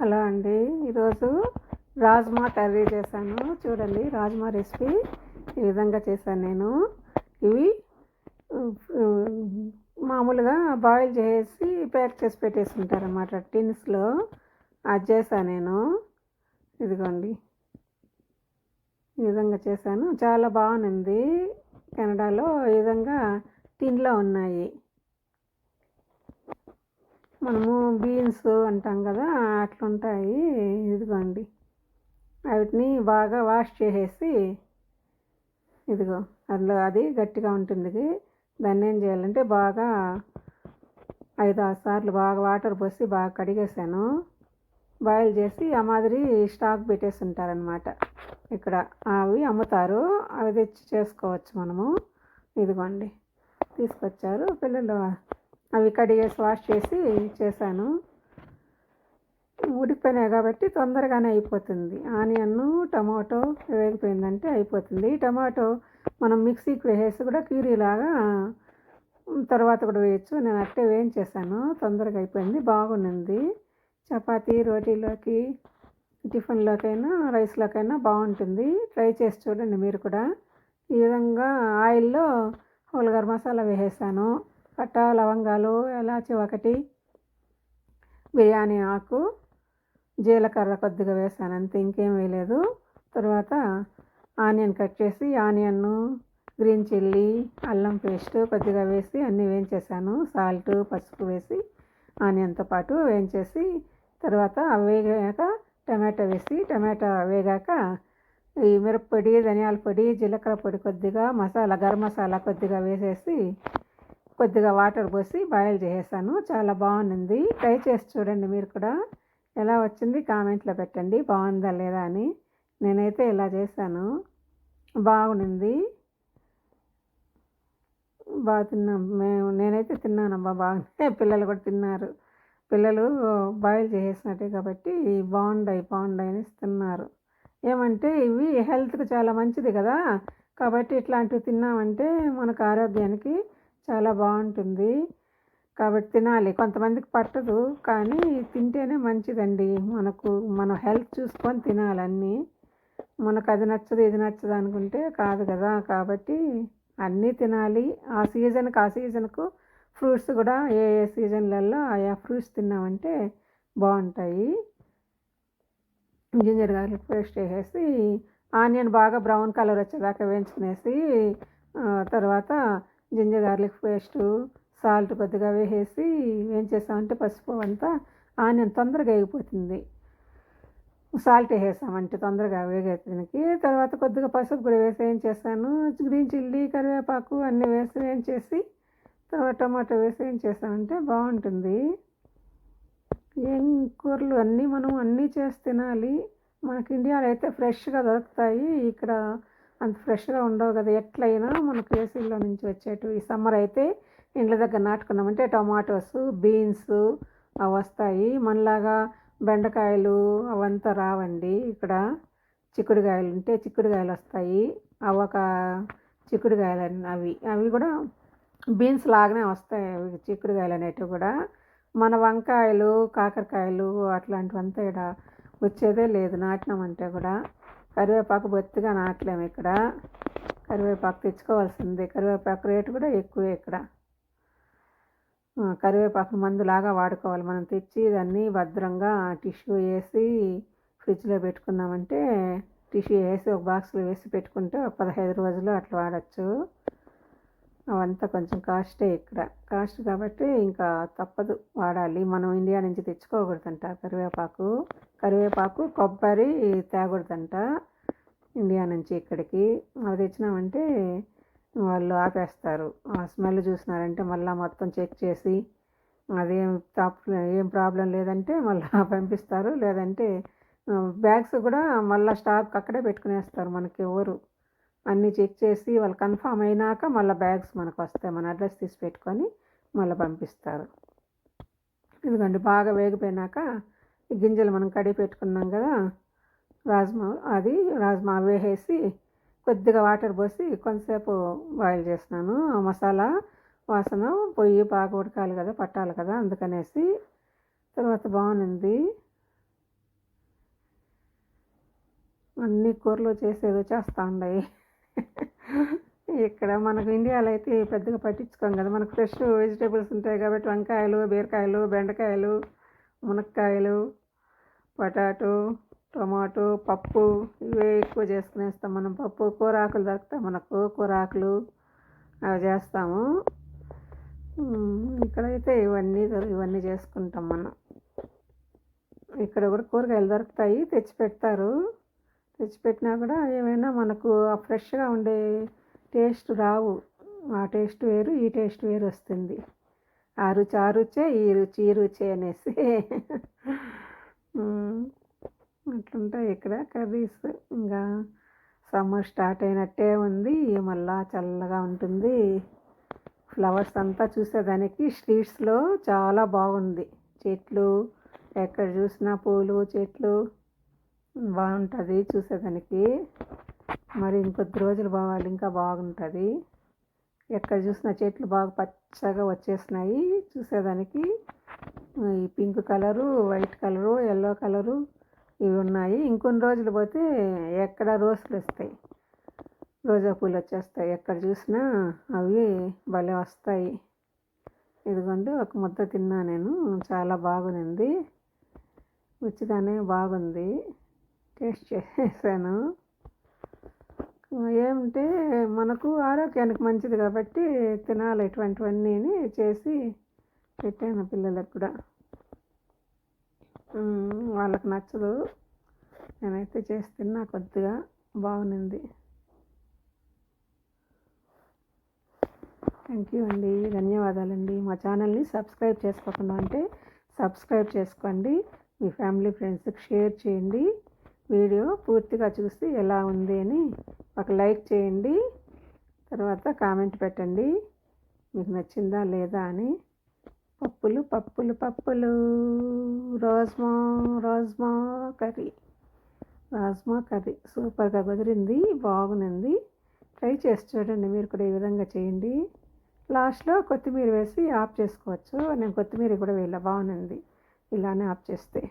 Hello అండి. ఈరోజు rajma curry చేశాను. చూడండి రాజ్మా రెసిపీ ఈ విధంగా చేశాను నేను. ఇవి మామూలుగా బాయిల్ చేసి ప్యాక్ చేసి పెట్టేసి ఉంటారన్నమాట టిన్స్లో. అది చేశాను నేను. ఇదిగోండి. ఈ విధంగా చేశాను. చాలా బాగుంది. కెనడాలో ఈ విధంగా టిన్లో ఉన్నాయి. మనము బీన్స్ అంటాం కదా అట్లుంటాయి. ఇదిగోండి. వాటిని బాగా వాష్ చేసేసి ఇదిగో అందులో అది గట్టిగా ఉంటుంది. దాన్ని ఏం చేయాలంటే బాగా ఐదు ఆరు సార్లు బాగా వాటర్ పోసి బాగా కడిగేసాను. బాయిల్ చేసి ఆ మాదిరి స్టాక్ పెట్టేసి ఉంటారనమాట ఇక్కడ అవి అమ్ముతారు. అవి తెచ్చి చేసుకోవచ్చు మనము. ఇదిగోండి. తీసుకొచ్చారు. పిల్లలు అవి కడిగేసి వాష్ చేసి చేశాను. ఉడికిపోయినాయి కాబట్టి తొందరగానే అయిపోతుంది. ఆనియన్ టమాటో వేగిపోయిందంటే అయిపోతుంది. టమాటో మనం మిక్సీకి వేసేసి కూడా క్యూరీలాగా తర్వాత కూడా వేయచ్చు. నేను అట్టే వేయించేసాను తొందరగా అయిపోయింది. బాగుంది చపాతీ రోటీలోకి టిఫిన్లోకైనా రైస్లోకైనా బాగుంటుంది. ట్రై చేసి చూడండి మీరు కూడా. ఈ విధంగా ఆయిల్లో హోల్గర్ మసాలా వేసేసాను. పట్టా లవంగాలు ఎలాచి ఒకటి బిర్యానీ ఆకు జీలకర్ర కొద్దిగా వేసాను అంతే ఇంకేం వేయలేదు. తర్వాత ఆనియన్ కట్ చేసి ఆనియన్ గ్రీన్ చిల్లీ అల్లం పేస్ట్ కొద్దిగా వేసి అన్నీ వేయించేసాను. సాల్ట్ పసుపు వేసి ఆనియన్తో పాటు వేయించేసి తర్వాత వేగాక టమాటా వేసి టమాటా వేగాక ఈ మిరప్పొడి ధనియాల పొడి జీలకర్ర పొడి కొద్దిగా మసాలా గరం మసాలా కొద్దిగా వేసేసి కొద్దిగా వాటర్ పోసి బాయిల్ చేసేసాను. చాలా బాగుంది. ట్రై చేసి చూడండి మీరు కూడా. ఎలా వచ్చింది కామెంట్లో పెట్టండి. బాగుందా లేదా అని. నేనైతే ఇలా చేశాను. బాగుంది. బాగా తిన్నాం. మేము నేనైతే తిన్నానమ్మా బాగుంది. పిల్లలు కూడా తిన్నారు. పిల్లలు బాయిల్ చేసేసినట్టే కాబట్టి బాగుండాయి బాగుండాయి అని తిన్నారు. ఏమంటే ఇవి హెల్త్కి చాలా మంచిది కదా. కాబట్టి ఇట్లాంటివి తిన్నామంటే మనకు ఆరోగ్యానికి చాలా బాగుంటుంది. కాబట్టి తినాలి. కొంతమందికి పట్టదు కానీ తింటేనే మంచిదండి. మనకు మన హెల్త్ చూసుకొని తినాలన్నీ మనకు అది నచ్చదు ఇది నచ్చదు అనుకుంటే కాదు కదా. కాబట్టి అన్నీ తినాలి. ఆ సీజన్కి ఆ సీజన్కు ఫ్రూట్స్ కూడా ఏ ఏ సీజన్లలో ఆయా ఫ్రూట్స్ తిన్నామంటే బాగుంటాయి. జింజర్ గార్లిక్ పేస్ట్ వేసేసి ఆనియన్ బాగా బ్రౌన్ కలర్ వచ్చేదాకా వేయించుకునేసి తర్వాత జింజర్ గార్లిక్ పేస్టు సాల్ట్ కొద్దిగా వేసేసి వేయించేసామంటే పసుపు అంతా ఆనియన్ తొందరగా వేగిపోతుంది. సాల్ట్ వేసామంటే తొందరగా వేగేదానికి. తర్వాత కొద్దిగా పసుపు కూడా వేసి ఏం చేస్తాను గ్రీన్ చిల్లీ కరివేపాకు అన్నీ వేసి ఏం చేసి తర్వాత టమాటో వేసి ఏం చేస్తామంటే బాగుంటుంది. ఏం కూరలు అన్నీ మనం అన్నీ చేసి తినాలి. మనకి ఇండియాలో అయితే ఫ్రెష్గా దొరుకుతాయి. ఇక్కడ అంత ఫ్రెష్గా ఉండవు కదా ఎట్లయినా మనకు ఏసీలో నుంచి వచ్చేటివి. ఈ సమ్మర్ అయితే ఇండ్ల దగ్గర నాటుకున్నామంటే టొమాటోస్ బీన్స్ అవి వస్తాయి. మనలాగా బెండకాయలు అవంతా రావండి. ఇక్కడ చిక్కుడుకాయలు ఉంటే చిక్కుడుకాయలు వస్తాయి. అవి ఒక చిక్కుడుకాయలు అవి అవి కూడా బీన్స్ లాగానే వస్తాయి. అవి చిక్కుడుకాయలు అనేటివి కూడా. మన వంకాయలు కాకరకాయలు అట్లాంటివంతా ఇక్కడ వచ్చేదే లేదు. నాటినామంటే కూడా కరివేపాకు బొత్తిగా నాటలేము ఇక్కడ. కరివేపాకు తెచ్చుకోవాల్సిందే. కరివేపాకు రేటు కూడా ఎక్కువే ఇక్కడ. కరివేపాకు మందులాగా వాడుకోవాలి. మనం తెచ్చి దాన్ని భద్రంగా టిష్యూ వేసి ఫ్రిడ్జ్లో పెట్టుకున్నామంటే టిష్యూ వేసి ఒక బాక్స్లో వేసి పెట్టుకుంటే ఒక పదహైదు రోజులు అట్లా వాడచ్చు. అవంతా కొంచెం కాస్టే ఇక్కడ. కాస్ట్ కాబట్టి ఇంకా తప్పదు వాడాలి. మనం ఇండియా నుంచి తెచ్చుకోకూడదంట కరివేపాకు. కరివేపాకు కొబ్బరి తేకూడదంట. ఇండియా నుంచి ఇక్కడికి. అవి తెచ్చినామంటే వాళ్ళు ఆపేస్తారు. ఆ స్మెల్ చూసినారంటే మళ్ళీ మొత్తం చెక్ చేసి అదేం తప్పు ఏం ప్రాబ్లం లేదంటే మళ్ళీ పంపిస్తారు. లేదంటే బ్యాగ్స్ కూడా మళ్ళీ స్టాక్ అక్కడే పెట్టుకునేస్తారు మనకి ఎవరు. అన్నీ చెక్ చేసి వాళ్ళు కన్ఫామ్ అయినాక మళ్ళీ బ్యాగ్స్ మనకు వస్తాయి. మన అడ్రస్ తీసి పెట్టుకొని మళ్ళీ పంపిస్తారు. ఎందుకంటే బాగా వేగిపోయినాక గింజలు మనం కడిగి పెట్టుకున్నాం కదా రాజ్మా అది రాజ్మా వేసేసి కొద్దిగా వాటర్ పోసి కొంతసేపు బాయిల్ చేసినాను మసాలా వాసన పొయ్యి బాగా ఉడకాలి కదా పట్టాలి కదా అందుకనేసి తర్వాత బాగుంది. అన్ని కూరలు చేసేదో చేస్తూ ఉన్నాయి ఇక్కడ మనకు ఇండియాలో అయితే పెద్దగా పట్టించుకోం కదా మనకు ఫ్రెష్ వెజిటేబుల్స్ ఉంటాయి కాబట్టి వంకాయలు బీరకాయలు బెండకాయలు మునక్కాయలు పొటాటో టొమాటో పప్పు ఇవే ఎక్కువ చేసుకునేస్తాం. మనం పప్పు కూరాకులు దొరుకుతాయి మనకు కూరాకులు అవి చేస్తాము. ఇక్కడైతే ఇవన్నీ ఇవన్నీ చేసుకుంటాం మనం. ఇక్కడ కూడా కూరగాయలు దొరుకుతాయి. తెచ్చి పెడతారు. తెచ్చిపెట్టినా కూడా ఏమైనా మనకు ఫ్రెష్గా ఉండే టేస్ట్ రావు. ఆ టేస్ట్ వేరు ఈ టేస్ట్ వేరు వస్తుంది. ఆ రుచి ఆ రుచే ఈ రుచి ఈ రుచి అనేసి. అట్లుంటాయి ఇక్కడ కర్రీస్. ఇంకా సమ్మర్ స్టార్ట్ అయినట్టే ఉంది. మళ్ళా చల్లగా ఉంటుంది. ఫ్లవర్స్ అంతా చూసేదానికి స్ట్రీట్స్లో చాలా బాగుంది. చెట్లు ఎక్కడ చూసినా పూలు చెట్లు. బాగుంటుంది చూసేదానికి. మరి ఇంకొద్ది రోజులు పోవాలి ఇంకా బాగుంటుంది. ఎక్కడ చూసినా చెట్లు బాగా పచ్చగా వచ్చేసినాయి చూసేదానికి. ఈ pink colour white colour yellow colour. ఇవి ఉన్నాయి. ఇంకొన్ని రోజులు పోతే ఎక్కడ రోజులు వస్తాయి? రోజా పూలు వచ్చేస్తాయి. ఎక్కడ చూసినా అవి భలే వస్తాయి. ఇదిగోండి ఒక ముద్ద తిన్నా నేను. చాలా బాగుంది. రుచిగానే బాగుంది. టేస్ట్ చేసేసాను. ఏమంటే మనకు ఆరోగ్యానికి మంచిది కాబట్టి తినాలి ఇటువంటివన్నీ చేసి పెట్టాను పిల్లలకు కూడా. వాళ్ళకి నచ్చదు. నేనైతే చేసి తిన్నా కొద్దిగా బాగుంది. థ్యాంక్ యూ అండి. ధన్యవాదాలండి. మా ఛానల్ని సబ్స్క్రైబ్ చేసుకోకుండా అంటే సబ్స్క్రైబ్ చేసుకోండి. మీ ఫ్యామిలీ ఫ్రెండ్స్కి షేర్ చేయండి. వీడియో పూర్తిగా చూసి ఎలా ఉంది అని ఒక లైక్ చేయండి. తర్వాత కామెంట్ పెట్టండి. మీకు నచ్చిందా లేదా అని పప్పులు పప్పులు పప్పులు. రాజ్మా రాజ్మా కర్రీ. రాజ్మా కర్రీ. సూపర్గా కుదిరింది బాగుంది. ట్రై చేసి చూడండి మీరు కూడా ఈ విధంగా చేయండి. లాస్ట్లో కొత్తిమీర వేసి ఆఫ్ చేసుకోవచ్చు. నేను కొత్తిమీర కూడా వేయాల బాగుంది. ఇలానే ఆఫ్ చేస్తే.